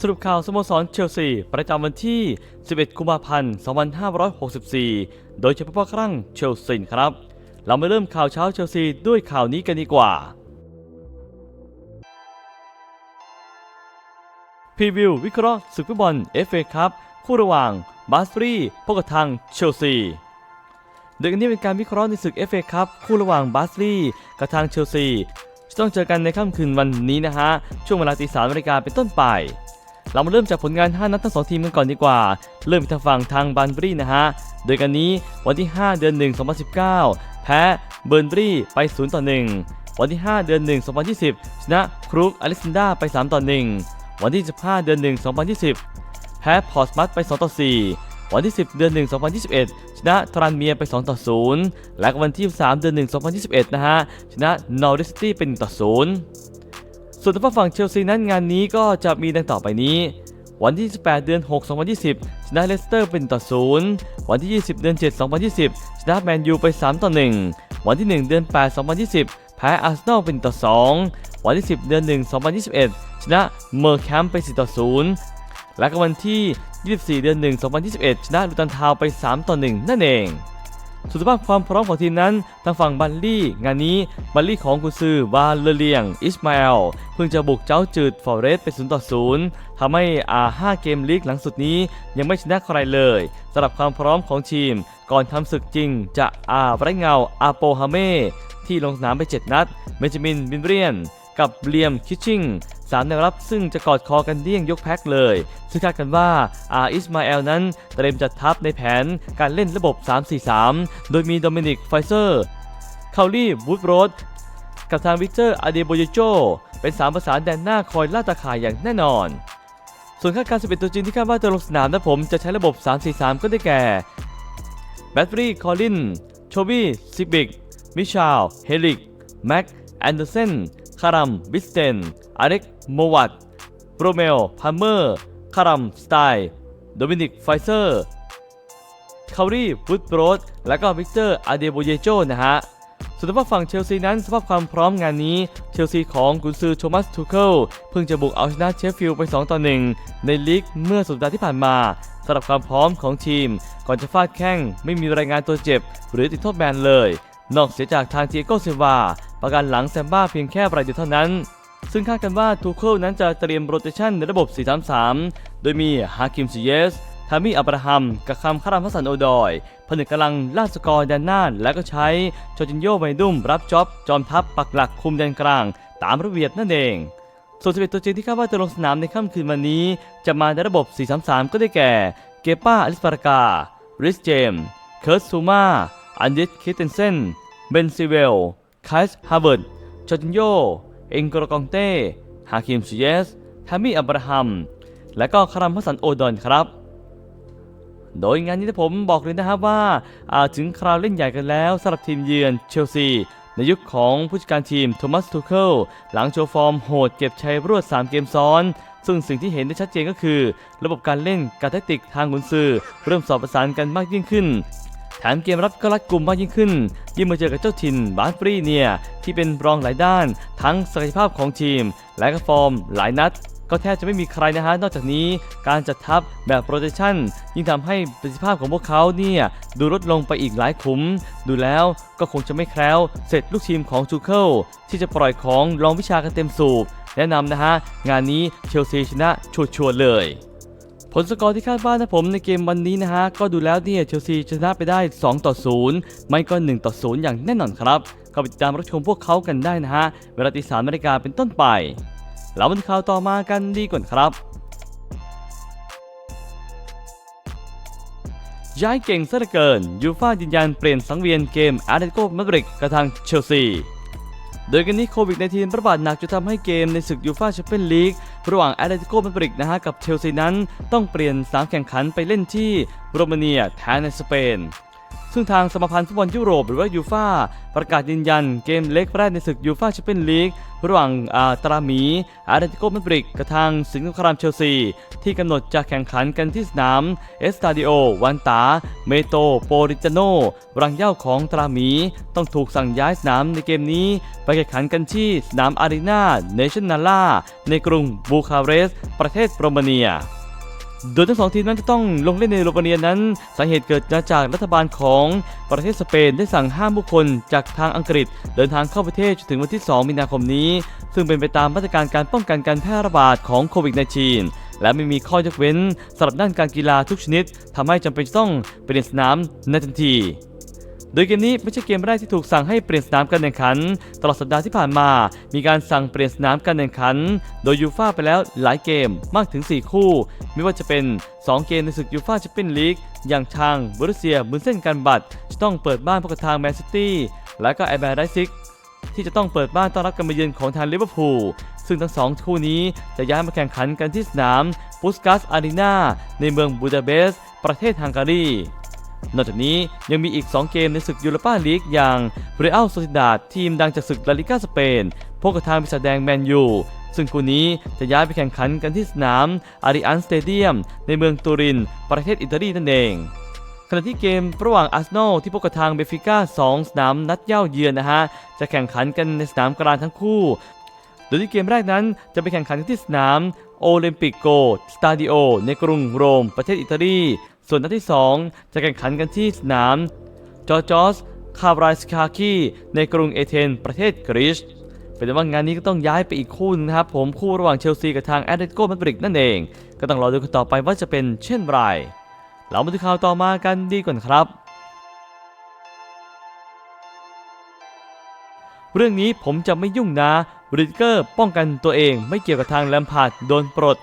สรุปข่าวสโมสรเชลซี ประจำวันที่ 11 กุมภาพันธ์ 2564 โดยเฉพาะครั้งเชลซีครับ เรามาเริ่มข่าวเช้าเชลซีด้วยข่าวนี้กันดีกว่าพรีวิววิเคราะห์ศึกฟุตบอล FA ครับคู่ระหว่างบาสตรีพบกับทางเชลซีโดยกันนี้เป็นการวิเคราะห์ในศึก FA ครับคู่ระหว่างบาสลีกับทางเชลซี จะต้องเจอกันในค่ำคืนวันนี้นะฮะ ช่วงเวลาตีสามนาฬิกาเป็นต้นไป เรามาเริ่มจากผลงาน 5 นัดทั้ง2ทีมกันก่อนดีกว่า เริ่มที่ทางฝั่งทางบันบรีนะฮะ โดยกันนี้วันที่ 5 เดือน 1 2019 แพ้เบิร์นบรีไป 0 ต่อ 1 วันที่ 5 เดือน 1 2020 ชนะครุกอเล็กซานดาไป 3 ต่อ 1 วันที่ 15 เดือน 1 2020 แพ้พอร์สมัตไป 2 ต่อ 4วันที่ 10 เดือน 1 2021 ชนะทรันเมียไป 2 ต่อ 0 และวันที่ 3 เดือน 1 2021 นะฮะ ชนะนอริสตี้เป็น1ต่อ 0 ส่วนทางฝั่งเชลซีนั้นงานนี้ก็จะมีดังต่อไปนี้วันที่ 18 เดือน 6 2020 ชนะเลสเตอร์เป็นต่อ0วันที่ 20 เดือน 7 2020 ชนะแมนยูไป 3 ต่อ 1 วันที่ 1 เดือน 8 2020 แพ้อาร์เซนอลเป็นต่อ 2 วันที่ 10 เดือน 1 2021 ชนะเมอร์แคมป์ไป 4 ต่อ 0 และก็วันที่ 24 เดือน 1 2021 ชนะลูตันทาวไป 3 ต่อ 1 นั่นเอง สุขภาพความพร้อมของทีมนั้นทางฝั่งบัลลี่ งานนี้บัลลี่ของกุซือวาเลเลียง อิสมาเอลเพิ่งจะบุกเจ้าจืดฟอเรสไป0ต่อ0ทำให้อา5เกมลีกหลังสุดนี้ยังไม่ชนะใครเลยสำหรับความพร้อมของทีม ก่อนทำศึกจริงจะอาไรเงาอาโปฮาเม่ที่ลงสนามไป 7 นัด เบนจามิน บินเรียน กับเลียม คิชชิง สามแนวรับซึ่งจะกอดคอกันเดี่ยงยกแพ็คเลย ซึ่งคาดกันว่าอาอิสมาเอลนั้นเตรียมจัดทัพในแผนการเล่นระบบ 3-4-3 โดยมีโดมินิกไฟเซอร์คาลี่วูดโรดกับทางวิเตอร์อาเดโบยโจเป็น 3 ประสานแดนหน้าคอยล่าตาข่ายอย่างแน่นอน ส่วนคาดการณ์11 ตัวจริงที่คาดว่าจะลงสนามนะผมจะใช้ระบบ 3-4-3 ก็ได้แก่แบตเตอรี่คอลินโชบี้ซิบิกมิชาลเฮลิกแม็กแอนเดอร์เซน คารัมบิสเตนอเร็กโมวัตโรเมลพัมเมอร์คารัมสไตล์โดมินิกไฟเซอร์คารีวูดโรดและก็วิกเตอร์อาเดโบเยโจนะฮะส่วนทางฝั่งเชลซีนั้นสภาพความพร้อมงานนี้ เชลซีของกุนซือโทมัสทูเคิลเพิ่งจะบุกเอาชนะเชฟฟิลด์ไป 2 ต่อ 1 ในลีกเมื่อสัปดาห์ที่ผ่านมาสำหรับความพร้อมของทีม ก่อนจะฟาดแข้งไม่มีรายงานตัวเจ็บ หรือติดโทษแบนเลย นอกเสียจากทางเทียโกเซวา ประกันหลังแซมบ้าเพียงแค่รายเดียวเท่านั้น ซึ่งคาดกันว่าทูเคิลนั้นจะเตรียมโรเตชันในระบบ 4-3-3 โดยมีฮาคิมซิเยส ทามิอับราฮัมกับคำคารามพัสันโอดอยผนึกกำลังล่าสกอร์แดนหน้าและก็ใช้จอจินโยไมดุมรับจ็อบจอมทัพปักหลักคุมแดนกลาง ตามระเบียบนั่นเองส่วน11ตัวจริงที่คาดว่าจะลงสนามในค่ำคืนวันนี้ จะมาในระบบ 4-3-3 ก็ได้แก่ เกป้าอลิสปารากา ริสเจมส์เคิร์ตซูมา อันดิสคิเทนเซน เบนซิเวล ไคส์ฮาเวิร์ดจอร์จินโย เอ็งโกรกองเต้ ฮาคิมซูเยสทามิอับราฮัม และก็คารามพัสันโอดอนครับ โดยงานนี้ผมบอกเลยนะครับว่าอาถึงคราวเล่นใหญ่กันแล้วสำหรับทีมเยือนเชลซี ในยุคของผู้จัดการทีมโทมัสทูเคิลหลังโชว์ฟอร์มโหดเก็บชัยรวด 3 เกมซ้อน ซึ่งสิ่งที่เห็นได้ชัดเจนก็คือ ระบบการเล่นการแทคติกทางกุนซือเริ่มสอบประสานกันมากยิ่งขึ้น แถมเกมรับก็รัดกลุ่มมากยิ่งขึ้น ยิ่งมาเจอกับเจ้าถิ่นบาสฟรีเนี่ยที่เป็นรองหลายด้าน ทั้งศักยภาพของทีม และก็ฟอร์มหลายนัด ก็แทบจะไม่มีใครนะฮะ นอกจากนี้การจัดทัพแบบโปรเตชันยิ่งทำให้ประสิทธิภาพของพวกเขาเนี่ยดูลดลงไปอีกหลายขุม ดูแล้วก็คงจะไม่แคล้ว เสร็จลูกทีมของจูเคิลที่จะปล่อยของลองวิชากันเต็มสูบแนะนำนะฮะงานนี้เชลซีชนะชัวร์ๆเลย ลสกอร์ที่คาดว่านะผมในเกมวันนี้นะฮะ ก็ดูแล้วเนี่ยเชลซีชนะไปได้ 2 ต่อ 0 ไม่ก็ 1 ต่อ 0 อย่างแน่นอนครับก็ติดตามรับชมพวกเขากันได้นะฮะ เวลาตีสามนาฬิกาเป็นต้นไป แล้วมาดูข่าวต่อมากันดีก่อนครับย้ายเก่งซะเหลือเกินยูฟ่ายืนยันเปลี่ยนสังเวียนเกมอาร์เตโกมาดริดกระทางเชลซี โดยกันนี้โควิด -19 ระบาดหนักจะทำให้เกมในศึกยูฟ่าแชมเปี้ยนลีกระหว่างแอตเลติโกมาดริดนะฮะกับเชลซีนั้น ต้องเปลี่ยนสามแข่งขันไปเล่นที่โรมาเนียแทนในสเปน ซึ่งทางสมาพันธ์ฟุตบอลยุโรปหรือว่ายูฟาประกาศยืนยันเกมเล็กแรกในศึกยูฟาแชมเปี้ยนลีกระหว่างอาตราหมีอาร์เดติโกมาดริดกับทางสิงห์ครามเชลซี ที่กำหนดจะแข่งขันกันที่สนามเอสตาดิโอวันตา เมโตโปริจาโนรังเย้าของตราหมีต้องถูกสั่งย้ายสนามในเกมนี้ ไปแข่งขันกันที่สนามอารีนาเนชั่นนาล่าในกรุงบูคาเรสต์ประเทศโรมาเนีย โดยทั้งสองทีมนั้นจะต้องลงเล่นในโรมาเนียนั้น สาเหตุเกิดมาจากรัฐบาลของประเทศสเปนได้สั่งห้ามบุคคลจากทางอังกฤษ เดินทางเข้าประเทศจนถึงวันที่ 2 มีนาคมนี้ ซึ่งเป็นไปตามมาตรการการป้องกันการแพร่ระบาดของโควิด -19 และไม่มีข้อยกเว้นสำหรับด้านการกีฬาทุกชนิดทำให้จำเป็นต้องเปลี่ยนสนามในทันที โดยเกมนี้ไม่ใช่เกมแรกที่ถูกสั่งให้เปลี่ยนสนามการแข่งขัน ตลอดสัปดาห์ที่ผ่านมา มีการสั่งเปลี่ยนสนามการแข่งขัน โดยยูฟ่าไปแล้วหลายเกมมากถึง 4 คู่ ไม่ว่าจะเป็น 2 เกมในศึกยูฟ่าแชมเปี้ยนลีกอย่างทางบรุเซียบุนเส้นการบัตจะต้องเปิดบ้านพบกับทางแมนซิตี้และก็ไอแบร์ไดซิกที่จะต้องเปิดบ้านต้อนรับการมาเยือนของทางลิเวอร์พูลซึ่งทั้งสองคู่นี้จะย้ายมาแข่งขันกันที่สนามปุสกัสอารีนาในเมืองบูดาเปสต์ประเทศฮังการี นอกจากนี้ยังมีอีก 2 เกมในศึกยูโรปาลีกอย่างเรอัลโซซิดาดทีมดังจากศึกลาลิก้าสเปนพบกับทางปีศาจแดงแมนยูซึ่งคู่นี้จะย้ายไปแข่งขันกันที่สนามอาริอันสเตเดียมในเมืองตูริน ประเทศอิตาลีนั่นเอง ขณะที่เกมระหว่างอาร์เซนอลที่พบกับทางเบฟิก้า 2 สนามนัดเย่าเยือนนะฮะ จะแข่งขันกันในสนามกลางทั้งคู่ โดยที่เกมแรกนั้นจะไปแข่งขันกันที่สนามโอลิมปิโกสตาดิโอในกรุงโรมประเทศอิตาลี ส่วนนัดที่ 2 จะแข่งขันกันที่สนามจอร์จอสคาบรายสคาคีในกรุงเอเธนประเทศกรีซเป็นว่างานนี้ก็ต้องย้ายไปอีกคู่นึงนะครับผมคู่ระหว่างเชลซีกับทางแอตเลติโกมาดริดนั่นเอง ก็ต้องรอดูกันต่อไปว่าจะเป็นเช่นไรเรามาดูข่าวต่อมากันดีกว่าครับ เรื่องนี้ผมจะไม่ยุ่งนะริดเกอร์ป้องกันตัวเองไม่เกี่ยวกับทางแลมพาร์ดโดนปลด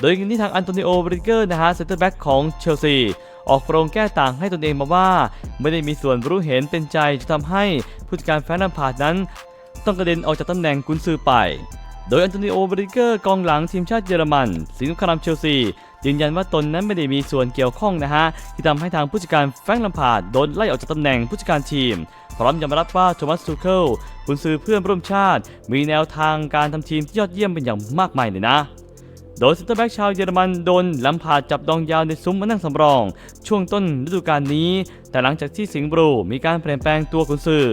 โดยที่ทางอันโตนิโอบริเกอร์นะฮะเซนเตอร์แบ็กของเชลซีออกโรงแก้ต่างให้ตนเองมาว่า ไม่ได้มีส่วนรู้เห็นเป็นใจจะทำให้ผู้จัดการแฟนแลมพาดนั้น ต้องกระเด็นออกจากตำแหน่งกุนซือไป โดยอันโตนิโอบริเกอร์กองหลังทีมชาติเยอรมันสิงห์ครามเชลซียืนยันว่าตนนั้นไม่ได้มีส่วนเกี่ยวข้องนะฮะ ที่ทำให้ทางผู้จัดการแฟรงค์ลัมพาดโดนไล่ออกจากตำแหน่งผู้จัดการทีม พร้อมยอมรับว่าโทมัสทูเคิลกุนซือเพื่อนร่วมชาติ มีแนวทางการทำทีมที่ยอดเยี่ยมเป็นอย่างมากมายเลยนะ ดยเซนเตอร์แบ็กชาวเยอรมันโดนลัมพาดจับดองยาวในซุ้มมานั่งสำรอง ช่วงต้นฤดูกาลนี้ แต่หลังจากที่สิงห์บลูมีการเปลี่ยนแปลงตัวกุนซือ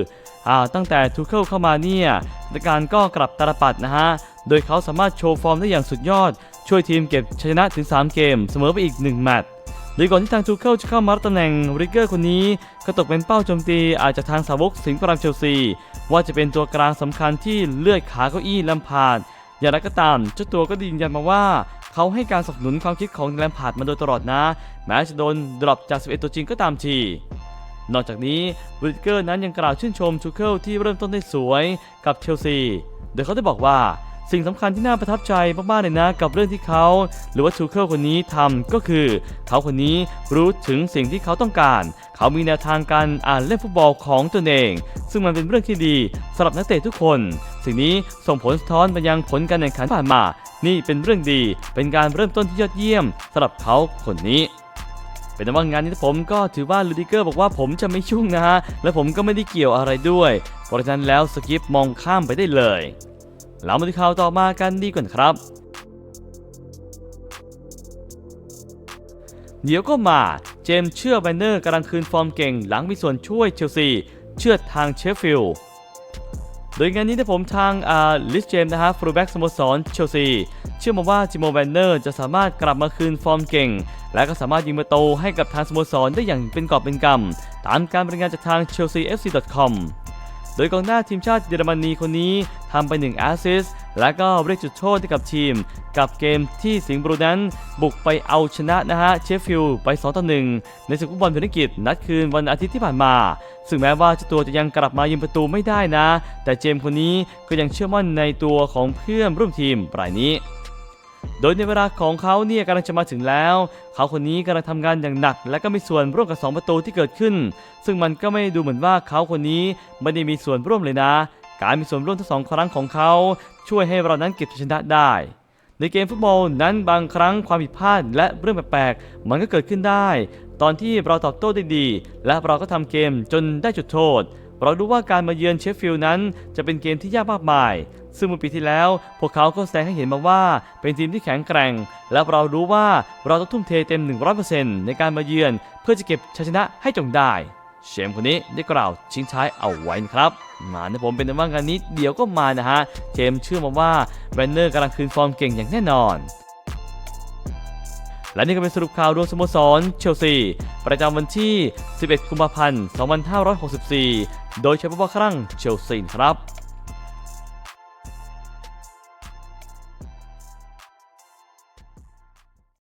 อ่าตั้งแต่ทูเคิลเข้ามาเนี่ยสถานการณ์ก็กลับตาลปัดนะฮะ โดยเขาสามารถโชว์ฟอร์มได้อย่างสุดยอด ช่วยทีมเก็บชนะถึง 3 เกม เสมอไปอีก 1 แมตช์โดยก่อนที่ทางทูเคิลจะเข้ามารับตำแหน่งริกเกอร์คนนี้ ก็ตกเป็นเป้าโจมตีอาจจะทางสาวกสิงห์ปรามเชลซี ว่าจะเป็นตัวกลางสำคัญที่เลือดขาเก้าอี้ลัมพาร์ด อย่างไรก็ตามเจ้าตัวก็ยืนยันมาว่าเขาให้การสนับสนุนความคิดของแลมพาร์ดมาโดยตลอดนะ แม้จะโดนดรอปจาก 11 ตัวจริงก็ตามทีนอกจากนี้บริเกอร์นั้นยังกล่าวชื่นชมชูเคิลที่เริ่มต้นได้สวยกับเชลซี โดยเขาได้บอกว่า สิ่งสำคัญที่น่าประทับใจมากๆเลยนะ กับเรื่องที่เขา หรือว่าทูเคิลคนนี้ทำก็คือ เขาคนนี้รู้ถึงสิ่งที่เขาต้องการ เขามีแนวทางการอ่านเล่นฟุตบอลของตนเอง ซึ่งมันเป็นเรื่องที่ดีสำหรับนักเตะทุกคน สิ่งนี้ส่งผลสะท้อนไปยังผลการแข่งขันผ่านมา นี่เป็นเรื่องดี เป็นการเริ่มต้นที่ยอดเยี่ยมสำหรับเขาคนนี้เป็นว่างานนี้ผมก็ถือว่าลูดิเกอร์บอกว่าผมจะไม่ยุ่งนะฮะ และผมก็ไม่ได้เกี่ยวอะไรด้วย เพราะฉะนั้นแล้วสกิปมองข้ามไปได้เลย เรามาดูข่าวต่อมากันดีกว่าครับ เดี๋ยวก็มาเจมเชื่อแบนเนอร์กำลังคืนฟอร์มเก่งหลังมีส่วนช่วยเชลซีเชื่อทางเชฟฟิลด์โดยงานนี้ที่ผมทางลิสเจมนะฮะฟรูแบ็กสโมสรเชลซีเชื่อมาว่าจิโมแวนเนอร์จะสามารถกลับมาคืนฟอร์มเก่ง และก็สามารถยิงประตูให้กับทางสโมสรได้อย่างเป็นกอบเป็นกำตามการรายงานจากทาง chelseafc.com โดยกองหน้าทีมชาติเยอรมนีคนนี้ทำไป1แอสซิสต์และก็เรียกจุดโทษให้กับทีม กับเกมที่สิงห์บรูนั้น บุกไปเอาชนะนะฮะเชฟฟิลด์ไป2ต่อ1ในศึกฟุตบอลพรีเมียร์ลีกนัดคืนวันอาทิตย์ที่ผ่านมา ซึ่งแม้ว่าเจ้าตัวจะยังกลับมายิงประตูไม่ได้นะ แต่เจมคนนี้ก็ยังเชื่อมั่นในตัวของเพื่อนร่วมทีมรายนี้ โดยในเวลาของเขาเนี่ยกำลังจะมาถึงแล้ว เขาคนนี้กำลังทำงานอย่างหนัก และก็มีส่วนร่วมกับ 2 ประตูที่เกิดขึ้น ซึ่งมันก็ไม่ดูเหมือนว่าเขาคนนี้ไม่ได้มีส่วนร่วมเลยนะ การมีส่วนร่วมทั้งสองครั้งของเขา ช่วยให้เรานั้นเก็บชัยชนะได้ ในเกมฟุตบอลนั้นบางครั้งความผิดพลาดและเรื่องแปลกๆมันก็เกิดขึ้นได้ ตอนที่เราตอบโต้ได้ดี และเราก็ทำเกมจนได้จุดโทษ เรารู้ว่าการมาเยือนเชฟฟิลด์นั้น จะเป็นเกมที่ยากมากมาย ซึ่งเมื่อปีที่แล้ว พวกเขาก็แสดงให้เห็นมาว่าเป็นทีมที่แข็งแกร่ง และเรารู้ว่าเราต้องทุ่มเทเต็ม 100%ในการมาเยือน เพื่อจะเก็บชัยชนะให้จงได้เชมคนนี้ได้กล่าวชิงท้ายเอาไว้นะครับมาในผมเป็นว่างานนี้เดี๋ยวก็มานะฮะ เจมเชื่อมาว่าแบรนเนอร์กำลังคืนฟอร์มเก่งอย่างแน่นอน และนี่ก็เป็นสรุปข่าวรวมสโมสรเชลซี ประจำวันที่ 11 กุมภาพันธ์ 2564 โดยใช้ผู้ว่าครั่งเชลซีครับ